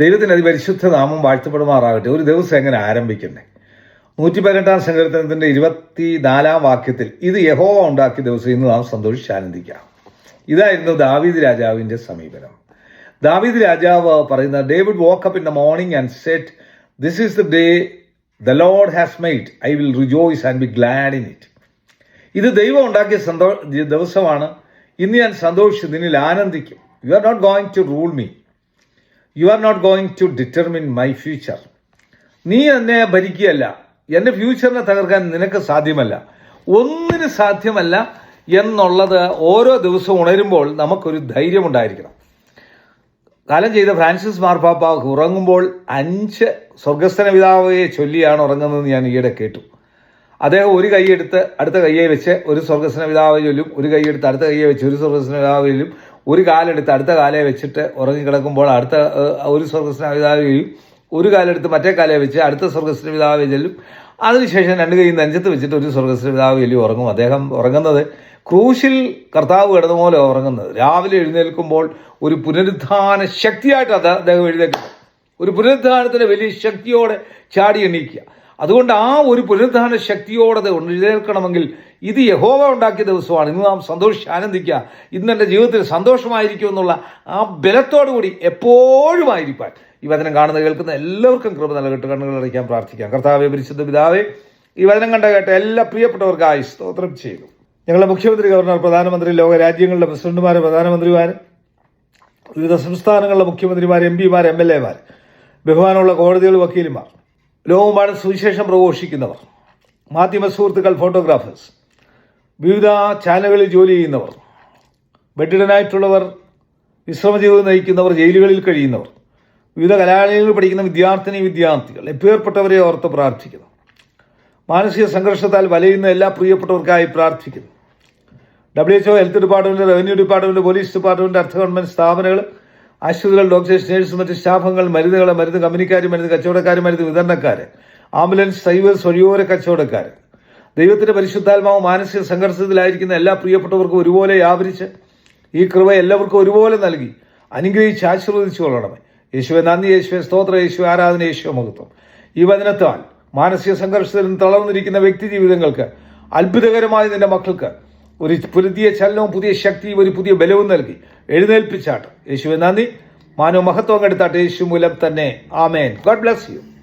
ദൈവത്തിന് അതിപരിശുദ്ധ നാമം വാഴ്ത്തപ്പെടുമാറാകട്ടെ. ഒരു ദിവസം എങ്ങനെ ആരംഭിക്കണ്ടേ നൂറ്റി പതിനെട്ടാം സങ്കീർത്തനത്തിന്റെ ഇരുപത്തി നാലാം വാക്യത്തിൽ ഇത് യഹോവ ഉണ്ടാക്കിയ ദിവസം ഇന്ന് നാം സന്തോഷിച്ച് ആനന്ദിക്കാം. ഇതായിരുന്നു ദാവീദ് രാജാവിന്റെ സമീപനം. ദാവീദ് രാജാവ് പറയുന്ന David woke up in the morning and said this is the day the Lord has made I will rejoice and be glad in it ഇത് ദൈവം ഉണ്ടാക്കിയ സന്തോ ദിവസമാണ്. ഇന്ന് ഞാൻ സന്തോഷിച്ച് നിന്നിൽ ആനന്ദിക്കും. You are not going to rule me you are not going to determine my future നീ എന്നെ ഭരിക്കുകയല്ല. എന്റെ ഫ്യൂച്ചറിനെ തകർക്കാൻ നിനക്ക് സാധ്യമല്ല. ഒന്നിന് സാധ്യമല്ല എന്നുള്ളത് ഓരോ ദിവസവും ഉണരുമ്പോൾ നമുക്കൊരു ധൈര്യമുണ്ടായിരിക്കണം കാലം ചെയ്ത ഫ്രാൻസിസ് മാർപ്പാപ്പ ഉറങ്ങുമ്പോൾ അഞ്ച് സ്വർഗസ്ഥന പിതാവയെ ചൊല്ലിയാണ് ഉറങ്ങുന്നതെന്ന് ഞാൻ ഈയിടെ കേട്ടു. അദ്ദേഹം ഒരു കൈയെടുത്ത് അടുത്ത കൈയെ വെച്ച് ഒരു സ്വർഗസ്ന പിതാവ് ചൊല്ലും ഒരു കൈയെടുത്ത് അടുത്ത കൈയെ വെച്ച് ഒരു സ്വർഗസ്ന പിതാവ് ചൊല്ലും. ഒരു കാലെടുത്ത് അടുത്ത കാലെ വെച്ചിട്ട് ഉറങ്ങിക്കിടക്കുമ്പോൾ അടുത്ത ഒരു സ്വർഗസ്ന പിതാവ് ചൊല്ലും ഒരു കാലെടുത്ത് മറ്റേ കാലെ വെച്ച് അടുത്ത സ്വർഗസ്ന പിതാവ് ചെല്ലും. അതിനുശേഷം രണ്ട് കൈ നെഞ്ചത്ത് വെച്ചിട്ട് ഒരു സ്വർഗസ്ന പിതാവ് ചൊല്ലി ഉറങ്ങും. അദ്ദേഹം ഉറങ്ങുന്നത് ക്രൂശിൽ കർത്താവ് കിടന്ന പോലെ ഉറങ്ങുന്നത്. രാവിലെ എഴുന്നേൽക്കുമ്പോൾ ഒരു പുനരുദ്ധാന ശക്തിയായിട്ട് അദ്ദേഹം എഴുന്നേൽക്കുന്നത് ഒരു പുനരുദ്ധാനത്തിന് വലിയ ശക്തിയോടെ ചാടി എണീക്കുക. അതുകൊണ്ട് ആ ഒരു പുനരുദ്ധാന ശക്തിയോടെ നിലനിൽക്കണമെങ്കിൽ ഇത് യഹോവ ഉണ്ടാക്കിയ ദിവസമാണ്. ഇന്ന് നാം സന്തോഷിച്ച് ആനന്ദിക്കുക. ഇന്ന് എന്റെ ജീവിതത്തിൽ സന്തോഷമായിരിക്കും എന്നുള്ള ആ ബലത്തോടു കൂടി എപ്പോഴും ആയിരിക്കാൻ ഈ വചനം കാണുന്ന കേൾക്കുന്ന എല്ലാവർക്കും കൃപ നൽകട്ടെ. കണ്ണുകൾ അടയ്ക്കാൻ പ്രാർത്ഥിക്കാം. കർത്താവെ പരിശുദ്ധ പിതാവേ ഈ വചനം കണ്ട കേട്ട എല്ലാ പ്രിയപ്പെട്ടവർക്കായി സ്തോത്രം ചെയ്തു ഞങ്ങളുടെ മുഖ്യമന്ത്രി ഗവർണർ പ്രധാനമന്ത്രി ലോക രാജ്യങ്ങളുടെ പ്രസിഡന്റുമാർ പ്രധാനമന്ത്രിമാർ വിവിധ സംസ്ഥാനങ്ങളിലെ മുഖ്യമന്ത്രിമാർ എം പിമാർ എം എൽ എമാർ ബഹുമാനമുള്ള കോടതികൾ വക്കീലുമാർ ലോകമാണ് സുവിശേഷം പ്രഘോഷിക്കുന്നവർ മാധ്യമ സുഹൃത്തുക്കൾ ഫോട്ടോഗ്രാഫേഴ്സ് വിവിധ ചാനലുകളിൽ ജോലി ചെയ്യുന്നവർ ബെഡിഡനായിട്ടുള്ളവർ വിശ്രമജീവിതം നയിക്കുന്നവർ ജയിലുകളിൽ കഴിയുന്നവർ വിവിധ കലാലയങ്ങളിൽ പഠിക്കുന്ന വിദ്യാർത്ഥിനി വിദ്യാർത്ഥികൾ എപ്പേർപ്പെട്ടവരെ ഓർത്ത് പ്രാർത്ഥിക്കുന്നു. മാനസിക സംഘർഷത്താൽ വലയുന്ന എല്ലാ പ്രിയപ്പെട്ടവർക്കായി പ്രാർത്ഥിക്കുന്നു. W H O health department revenue department police department അർത്ഥ ഗവൺമെന്റ് സ്ഥാപനങ്ങൾ ആശുപത്രികൾ ഡോക്ടേഴ്സ് നേഴ്സ് മറ്റ് സ്റ്റാഫുകൾ മരുന്നുകൾ മരുന്ന് കമ്പനിക്കാർ മരുന്ന് കച്ചവടക്കാർ മരുന്ന് വിതരണക്കാർ ആംബുലൻസ് ഡ്രൈവേഴ്സ് വഴിയോര കച്ചവടക്കാർ ദൈവത്തിന്റെ പരിശുദ്ധാത്മാവ് മാനസിക സംഘർഷത്തിലായിരിക്കുന്ന എല്ലാ പ്രിയപ്പെട്ടവർക്കും ഒരുപോലെ വ്യാപരിച്ച് ഈ കൃപ എല്ലാവർക്കും ഒരുപോലെ നൽകി അനുഗ്രഹിച്ച് ആശീർവദിച്ചു കൊള്ളണമേ. യേശുവെ നന്ദി യേശുവെ സ്തോത്ര യേശുവെ ആരാധന യേശുവെ മഹത്വം. ഈ വചനത്താൽ മാനസിക സംഘർഷത്തിൽ തളർന്നിരിക്കുന്ന വ്യക്തി ജീവിതങ്ങൾക്ക് അത്ഭുതകരമായ നിന്റെ മക്കൾക്ക് ഒരു പുതിയ ചലനവും പുതിയ ശക്തിയും ഒരു പുതിയ ബലവും നൽകി. എഴുന്നേൽപ്പിച്ചാട്ട്. യേശുവെ നന്ദി. മാനവ മഹത്വം കെടുത്താട്ടെ യേശു മൂലം തന്നെ. ആമേൻ. God bless you.